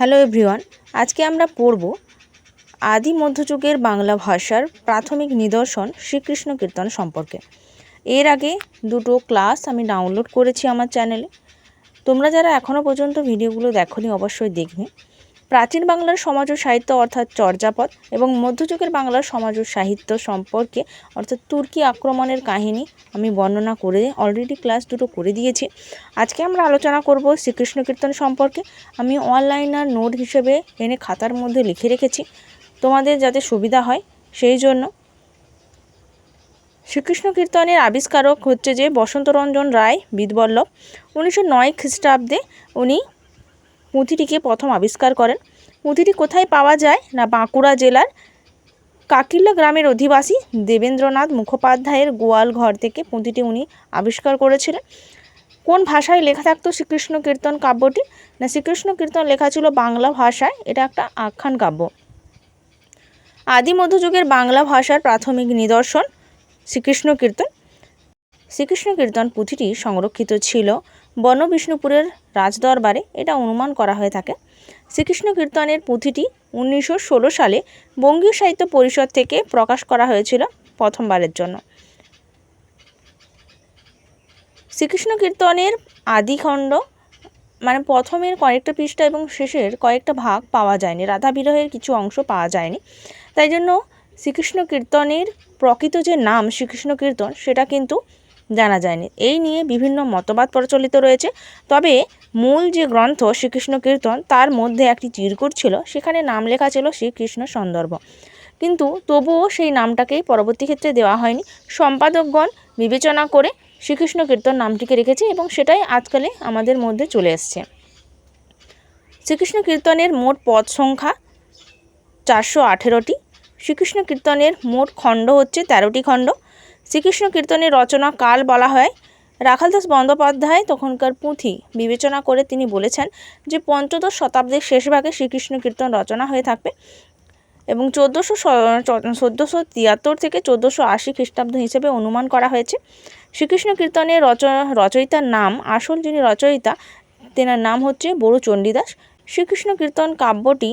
Hello everyone, আজকে আমরা পড়ব আদি মধ্যযুগের বাংলা ভাষার প্রাথমিক নিদর্শন শ্রীকৃষ্ণ কীর্তন সম্পর্কে। এর আগে দুটো ক্লাস আমি ডাউনলোড করেছি আমার চ্যানেলে। তোমরা যারা এখনও পর্যন্ত ভিডিওগুলো দেখো অবশ্যই দেখবে। প্রাচীন বাংলার সমাজ ও সাহিত্য অর্থাৎ চর্যাপদ এবং মধ্যযুগের বাংলার সমাজ ও সাহিত্য সম্পর্কে, অর্থাৎ তুর্কি আক্রমণের কাহিনী আমি বর্ণনা করে অলরেডি ক্লাস দুটো করে দিয়েছি। আজকে আমরা আলোচনা করব শ্রীকৃষ্ণ কীর্তন সম্পর্কে। আমি অনলাইন আর নোট হিসেবে এনে খাতার মধ্যে লিখে রেখেছি। তোমাদের যাতে সুবিধা হয়, সেই জন্য। শ্রীকৃষ্ণ কীর্তনের আবিষ্কারক হচ্ছে যে বসন্তরঞ্জন রায় বিদবল্লভ। উনিশশো নয় খ্রিস্টাব্দে উনি পুঁথিটিকে প্রথম আবিষ্কার করেন। পুঁথিটি কোথায় পাওয়া যায় না বাঁকুড়া জেলার কাকিল্লা গ্রামের অধিবাসী দেবেন্দ্রনাথ মুখোপাধ্যায়ের গোয়াল ঘর থেকে পুঁথিটি উনি আবিষ্কার করেছিলেন। কোন ভাষায় লেখা থাকতো শ্রীকৃষ্ণ কীর্তন কাব্যটি? না, শ্রীকৃষ্ণ কীর্তন লেখা ছিল বাংলা ভাষায়, এটা একটা আখ্যান কাব্য। আদি মধ্যযুগের বাংলা ভাষার প্রাথমিক নিদর্শন শ্রীকৃষ্ণ কীর্তন। শ্রীকৃষ্ণ কীর্তন পুঁথিটি সংরক্ষিত ছিল বনবিষ্ণুপুরের রাজদরবারে এটা অনুমান করা হয়ে থাকে। শ্রীকৃষ্ণ কীর্তনের পুঁথিটি উনিশশো ষোলো সালে বঙ্গীয় সাহিত্য পরিষদ থেকে প্রকাশ করা হয়েছিল প্রথমবারের জন্য। শ্রীকৃষ্ণ কীর্তনের আদিখণ্ড মানে প্রথমের কয়েকটা পৃষ্ঠা এবং শেষের কয়েকটা ভাগ পাওয়া যায়নি। রাধা বিরহের কিছু অংশ পাওয়া যায়নি। তাই জন্য শ্রীকৃষ্ণ কীর্তনের প্রকৃত যে নাম শ্রীকৃষ্ণ কীর্তন, সেটা কিন্তু জানা যায়নি। এই নিয়ে বিভিন্ন মতবাদ প্রচলিত রয়েছে। তবে মূল যে গ্রন্থ শ্রীকৃষ্ণ কীর্তন, তার মধ্যে একটি চিরকুট ছিল, সেখানে নাম লেখা ছিল শ্রীকৃষ্ণ সন্দর্ভ। কিন্তু তবুও সেই নামটাকেই পরবর্তী ক্ষেত্রে দেওয়া হয়নি। সম্পাদকগণ বিবেচনা করে শ্রীকৃষ্ণ কীর্তন নামটিকে রেখেছে এবং সেটাই আজকালে আমাদের মধ্যে চলে এসছে। শ্রীকৃষ্ণ কীর্তনের মোট পদ সংখ্যা চারশো আঠেরোটি। শ্রীকৃষ্ণ কীর্তনের মোট খণ্ড হচ্ছে তেরোটি খণ্ড। শ্রীকৃষ্ণ কীর্তনের রচনা কাল বলা হয়। রাখালদাস বন্দ্যোপাধ্যায় তখনকার পুঁথি বিবেচনা করে তিনি বলেছেন যে, পঞ্চদশ শতাব্দীর শেষ ভাগে শ্রীকৃষ্ণ কীর্তন রচনা হয়ে থাকবে এবং চোদ্দোশো চোদ্দোশো তিয়াত্তর থেকে চোদ্দোশো আশি খ্রিস্টাব্দ হিসেবে অনুমান করা হয়েছে। শ্রীকৃষ্ণ কীর্তনের রচ, রচয়িতার নাম, আসল যিনি রচয়িতা, তেনার নাম হচ্ছে বড়ু চণ্ডীদাস। শ্রীকৃষ্ণ কীর্তন কাব্যটি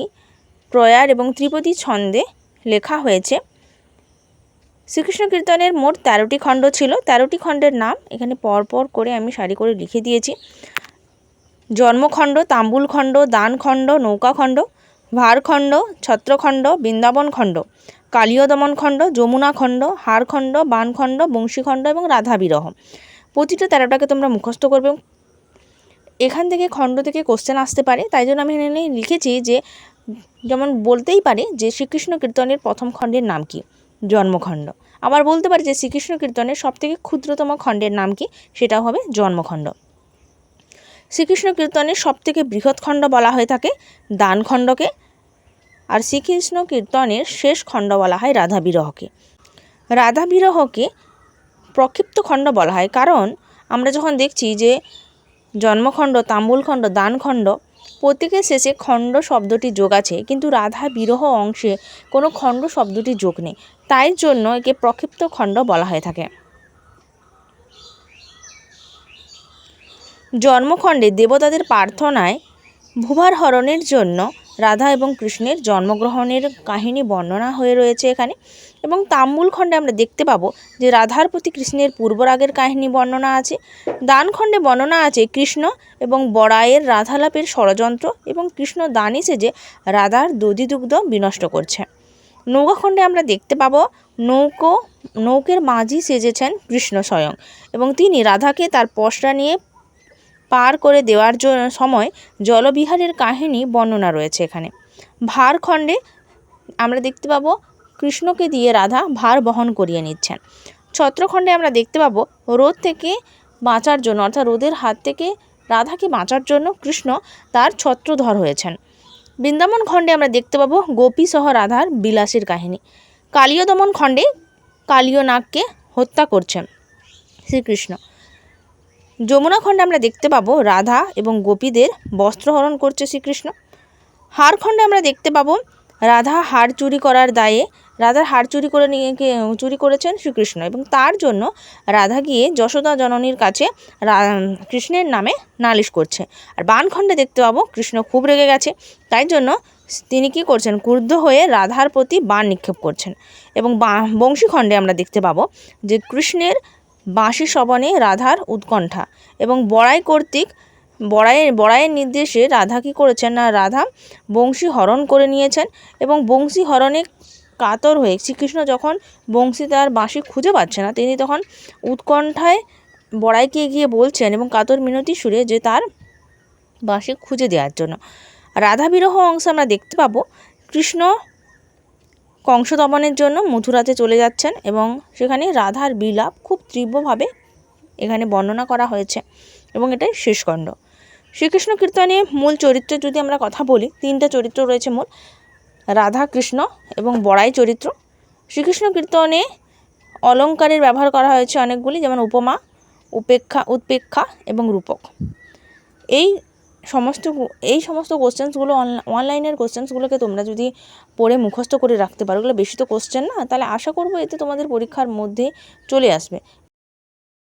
প্রয়ার এবং ত্রিপদী ছন্দে লেখা হয়েছে। শ্রীকৃষ্ণ কীর্তনের মোট তেরোটি খণ্ড ছিল। তেরোটি খণ্ডের নাম এখানে পরপর করে আমি সারি করে লিখে দিয়েছি। জন্মখণ্ড, তাম্বুলখণ্ড, দানখণ্ড, নৌকাখণ্ড, ভারখণ্ড, ছত্রখণ্ড বৃন্দাবন খণ্ড কালীয় দমন খণ্ড যমুনা খণ্ড হারখণ্ড বানখণ্ড, বংশীখণ্ড এবং রাধা বিরহ প্রতিটা তেরোটাকে তোমরা মুখস্থ করবে। এখান থেকে খণ্ড থেকে কোশ্চেন আসতে পারে। তাই জন্য আমি এখানে লিখেছি যে, যেমন বলতেই পারে যে, শ্রীকৃষ্ণ কীর্তনের প্রথম খণ্ডের নাম কি? জন্মখণ্ড। আবার বলতে পারি যে শ্রীকৃষ্ণ কীর্তনের সবথেকে ক্ষুদ্রতম খণ্ডের নাম কি? সেটা হবে জন্মখণ্ড। শ্রীকৃষ্ণ কীর্তনের সবথেকে বৃহৎ খণ্ড বলা হয়ে থাকে দানখণ্ডকে আর শ্রীকৃষ্ণ কীর্তনের শেষ খণ্ড বলা হয় রাধা বিরহকে রাধা বিরহকে প্রক্ষিপ্ত খণ্ড বলা হয় কারণ আমরা যখন দেখছি যে জন্মখণ্ড তাম্বুলখণ্ড দানখণ্ড প্রত্যেকের শেষে খণ্ড শব্দটি যোগ আছে, কিন্তু রাধা বিরহ অংশে কোনো খণ্ড শব্দটি যোগ নেই। তাই জন্য একে প্রক্ষিপ্ত খণ্ড বলা হয়ে থাকে। জন্মখণ্ডে দেবতাদের প্রার্থনায় ভূভার হরণের জন্য রাধা এবং কৃষ্ণের জন্মগ্রহণের কাহিনী বর্ণনা হয়ে রয়েছে এখানে। এবং তাম্বুল খণ্ডে আমরা দেখতে পাবো যে রাধার প্রতি কৃষ্ণের পূর্বরাগের কাহিনী বর্ণনা আছে। দান দানখণ্ডে বর্ণনা আছে কৃষ্ণ এবং বড়াইয়ের রাধালাপের ষড়যন্ত্র এবং কৃষ্ণ দানি সেজে রাধার দধিদুগ্ধ বিনষ্ট করছে। নৌকাখণ্ডে আমরা দেখতে পাবো নৌকো, নৌকের মাঝি সেজেছেন কৃষ্ণ স্বয়ং এবং তিনি রাধাকে তার পশরা নিয়ে পার করে দেওয়ার সময় জলবিহারের কাহিনী বর্ণনা রয়েছে এখানে। ভারখণ্ডে আমরা দেখতে পাবো কৃষ্ণকে দিয়ে রাধা ভার বহন করিয়ে নিচ্ছেন। ছত্রখণ্ডে আমরা দেখতে পাবো রোদ থেকে বাঁচার জন্য, অর্থাৎ রোদের হাত থেকে রাধাকে বাঁচার জন্য কৃষ্ণ তার ছত্রধর হয়েছেন। বৃন্দাবন খণ্ডে আমরা দেখতে পাবো গোপী সহ রাধার বিলাসের কাহিনী। কালীয় দমন খণ্ডে কালীয় নাগকে হত্যা করছেন শ্রীকৃষ্ণ। যমুনা খণ্ডে আমরা দেখতে পাবো রাধা এবং গোপীদের বস্ত্রহরণ করছে শ্রীকৃষ্ণ। হার খণ্ডে আমরা দেখতে পাবো রাধা হার চুরি করার দায়ে, রাধার হার চুরি করে নিয়ে চুরি করেছেন শ্রীকৃষ্ণ এবং তার জন্য রাধা গিয়ে যশোদা জননীর কাছে কৃষ্ণের নামে নালিশ করছে। আর বানখণ্ডে দেখতে পাবো কৃষ্ণ খুব রেগে গেছে, তাই জন্য তিনি কি করছেন, ক্রুদ্ধ হয়ে রাধার প্রতি বান নিক্ষেপ করছেন। এবং বংশীখণ্ডে আমরা দেখতে পাবো যে কৃষ্ণের বাঁশি শ্রবণে রাধার উৎকণ্ঠা এবং বড়াই কর্তৃক বড়াইয়ের বড়াইয়ের নির্দেশে রাধা কী করেছেন না, রাধা বংশী হরণ করে নিয়েছেন এবং বংশী হরণে কাতর হয়ে শ্রীকৃষ্ণ যখন বংশী তার বাঁশি খুঁজে পাচ্ছে না, তিনি তখন উৎকণ্ঠায় বড়াইকে গিয়ে বলছেন এবং কাতর মিনতি সুরে যে তার বাঁশি খুঁজে দেওয়ার জন্য। রাধা বিরহ অংশে আমরা দেখতে পাবো। কৃষ্ণ কংস দমনের জন্য মথুরাতে চলে যাচ্ছেন এবং সেখানে রাধার বিলাপ খুব তীব্রভাবে এখানে বর্ণনা করা হয়েছে এবং এটাই শেষখণ্ড। শ্রীকৃষ্ণ কীর্তনে মূল চরিত্রের যদি আমরা কথা বলি, তিনটা চরিত্র রয়েছে মূল, রাধা কৃষ্ণ এবং বড়াই চরিত্র। শ্রীকৃষ্ণ কীর্তনে অলঙ্কারের ব্যবহার করা হয়েছে অনেকগুলি, যেমন উপমা, উপেক্ষা, উৎপেক্ষা এবং রূপক। এই সমস্ত এই সমস্ত কোশ্চেন্সগুলো অনলাইনের কোশ্চেন্সগুলোকে তোমরা যদি পড়ে মুখস্থ করে রাখতে পারো, ওগুলো বেশি তো কোশ্চেন না, তাহলে আশা করব এতে তোমাদের পরীক্ষার মধ্যে চলে আসবে।